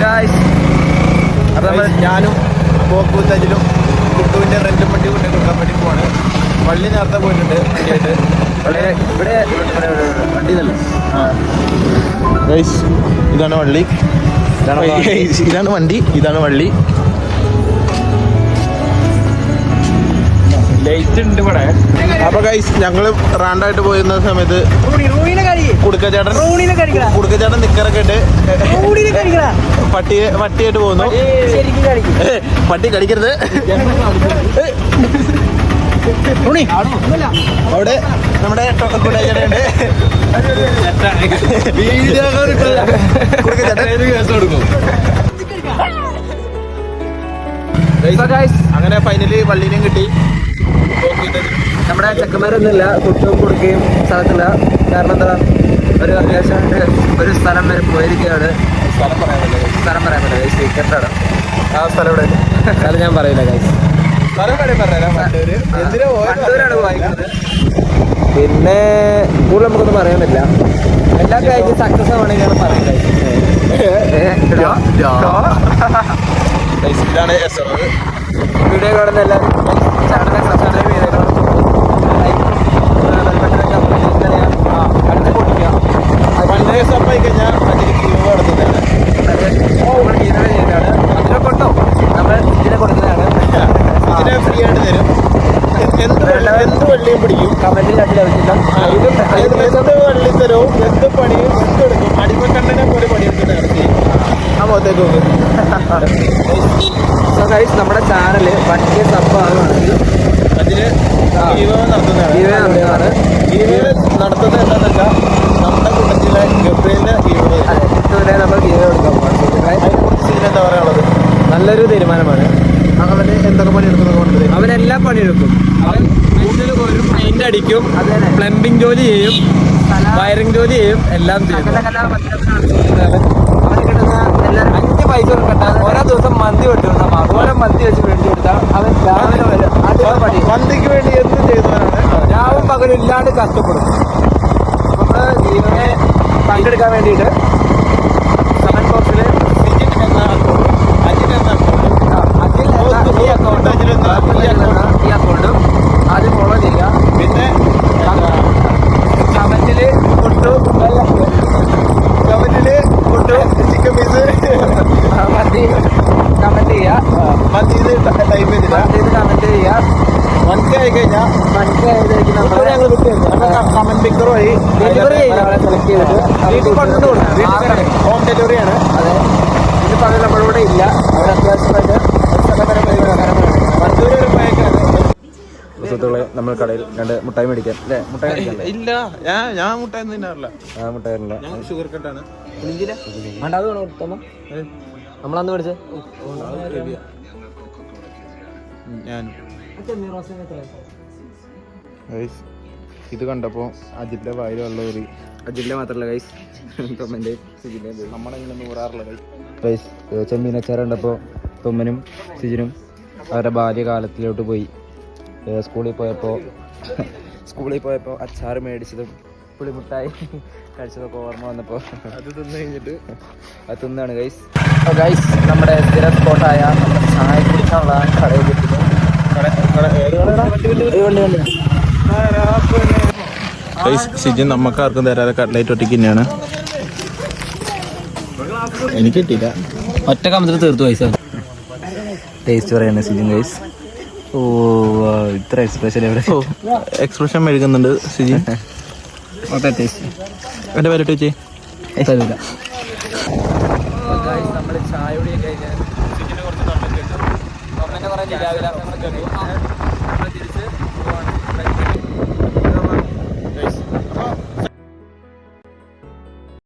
Guys അപ്പൊ നമ്മൾ ഞാനും ബോക്കു തജിലും കുട്ടുവിന്റെ റെന്റും വണ്ടി കൊണ്ട് കൊടുക്കാൻ വേണ്ടി പോവാണ്. പള്ളി നേരത്തെ പോയിട്ടുണ്ട് വണ്ടിയായിട്ട് വളരെ ഇവിടെ വണ്ടി തന്നെ ഗൈസ് ഇതാണ് വള്ളി. ഇതാണ് വണ്ടി. ഇതാണ് വള്ളി. ലൈറ്റ് ഉണ്ട് ഇവിടെ. അപ്പൊ ഗൈസ് ഞങ്ങൾ റാണ്ടായിട്ട് പോയിരുന്ന സമയത്ത് കുടുക്കച്ചേട്ടൻ കുടുക്കച്ചേട്ടൻ നിക്കറൊക്കെ ഇട്ട് പട്ടി പട്ടിയായിട്ട് പോകുന്നു. പട്ടി കടിക്കരുത് അവിടെ നമ്മുടെ അങ്ങനെ ഫൈനലി വള്ളീനെയും കിട്ടി. നമ്മുടെ ചെക്കന്മാരൊന്നുമില്ല കുട്ടികൾ കൊടുക്കുകയും സ്ഥലത്തില്ല. കാരണം എന്താ? ഒരു അത്യാവശ്യമായിട്ട് ഒരു സ്ഥലം വരെ പോയിരിക്കുകയാണ്. സ്ഥലം പറയാമല്ലോ സ്ഥലം പറയാൻ പറ്റില്ല. സീക്രട്ടാണ് ആ സ്ഥലം ഇവിടെ സ്ഥലം ഞാൻ പറയില്ല കാശ് സ്ഥലം വേണേ പറഞ്ഞുതരാം വണ്ടൂര്. എന്തിനാ കണ്ണൂരാണ് വായിക്കുന്നത് പിന്നെ കൂടുതൽ നമുക്കൊന്നും പറയാൻ പറ്റില്ല എല്ലാ കാര്യവും സക്സസ് ആവണമെങ്കിൽ എസ് എം വീഡിയോ കാണുന്ന എല്ലാവരും ഇതും എന്ത് പണിയും അടിമക്കണ്ണനെ പോലെ നടത്തി. ആ മുഖത്തേക്ക് നോക്കും. സോ ഗൈസ് നമ്മുടെ ചാനൽ വണ്ടിയെ സബ് ആകുകയാണെങ്കിൽ അതിന് ഈവ നടത്തുന്നതാണ്. ഈവ നടത്തുന്നതാണ്. നടത്തുന്നത് എന്താണെന്ന് വെച്ചാൽ നമ്മുടെ കൂട്ടത്തിലെ ഗബ്രീലിന്റെ നമ്മൾ ഗീവ് കൊടുക്കാൻ പോകാം സുഹൃത്തുക്കളെ. എന്താ പറയാനുള്ളത്? നല്ലൊരു തീരുമാനമാണ്. അവന് എന്തൊക്കെ പണിയെടുക്കുന്നത് അവനെല്ലാം പണിയെടുക്കും. അവൻ ഒരു പെയിന്റ് അടിക്കും പ്ലംബിംഗ് ജോലി ചെയ്യും. വയറിംഗ് ജോലി ചെയ്യും. എല്ലാം ചെയ്യും. അഞ്ച് പൈസ ഓരോ ദിവസം മന്തി വെട്ടിട്ടുണ്ടാവും അതുപോലെ മന്തി വെച്ച് വേണ്ടി കൊടുത്താൽ അവൻ രാവിലെ വരെ. ആദ്യം പണി മന്തിക്ക് വേണ്ടി എന്ത് ചെയ്യുന്നവരാണ് രാവും പകലും ഇല്ലാണ്ട് കഷ്ടപ്പെടും. നമ്മൾ ജീവനെ പങ്കെടുക്കാൻ വേണ്ടിയിട്ട് മന്തി ഇത് ടൈപ്പ് ചെയ്തില്ല മന്തി കമന്റ് ചെയ്യുക മന്തി ആയി കഴിഞ്ഞാൽ കമന്റ് പിക്കർ വഴി ഡെലിവറി സെലക്ട് ചെയ്തിട്ട് വീട്ടിൽ കൊണ്ടുവന്ന് ഹോം ഡെലിവറി ആണ് അതെ ഇതിപ്പോൾ അത് നമ്മളിവിടെ ഇല്ല അവർ അത്യാവശ്യമായിട്ട് സുഹൃത്തുക്കളെ നമ്മൾ കടയിൽ രണ്ട് മുട്ടായി മേടിക്കാൻ അല്ലേ മുട്ടായി ഇല്ല ഞാൻ ഞാൻ മുട്ടയൊന്നും തിന്നാറില്ല ആ മുട്ടായില്ല ഞാൻ ഷുഗർ കട്ടാണ് നമ്മളന്ന് അത് ഞാൻ. ഇത് കണ്ടപ്പോ അജിന്റെ വായിലുള്ള ഒരു അജിന്റെ മാത്രല്ല ഗൈസ് തൊമ്മന്റെ സിജിന്റെ നമ്മളെങ്ങനെ നൂറാറില്ല ഗൈസ് ചെമ്മീനച്ചാർ കണ്ടപ്പോൾ തൊമ്മനും സിജിനും അവരുടെ ബാല്യകാലത്തിലോട്ട് പോയി. സ്കൂളിൽ പോയപ്പോൾ സ്കൂളിൽ പോയപ്പോൾ അച്ചാർ മേടിച്ചതും പുളിമുട്ടായി കഴിച്ചതൊക്കെ ഓർമ്മ വന്നപ്പോൾ അത് തിന്നു കഴിഞ്ഞിട്ട് അത് തിന്നാണ് ഗൈസ് ഗൈസ് നമ്മുടെ സ്ഥിര സ്പോട്ടായ നമ്മുടെ ചായ കുടിക്കാനുള്ള കടയിൽ സിജൻ ആർക്കും തരാതെ കട്ട്ലൈറ്റ് ഒറ്റയ്ക്ക് തന്നെയാണ്. എനിക്ക് കിട്ടിയില്ല. ഒറ്റ കമ്പത്തിൽ തീർത്തു പൈസ. ടേസ്റ്റ് പറയാണ് സിജിൻ ഗൈസ് ഓ ഇത്ര എക്സ്പ്രഷൻ എവിടെ? എക്സ്പ്രഷൻ മെഴുകുന്നുണ്ട് സിജി എന്റെ എന്റെ പേരിട്ട് വെച്ചേ. തരൂല. നമ്മൾ ചായ കുടിയൊക്കെ കഴിഞ്ഞാൽ Tidak, tidak.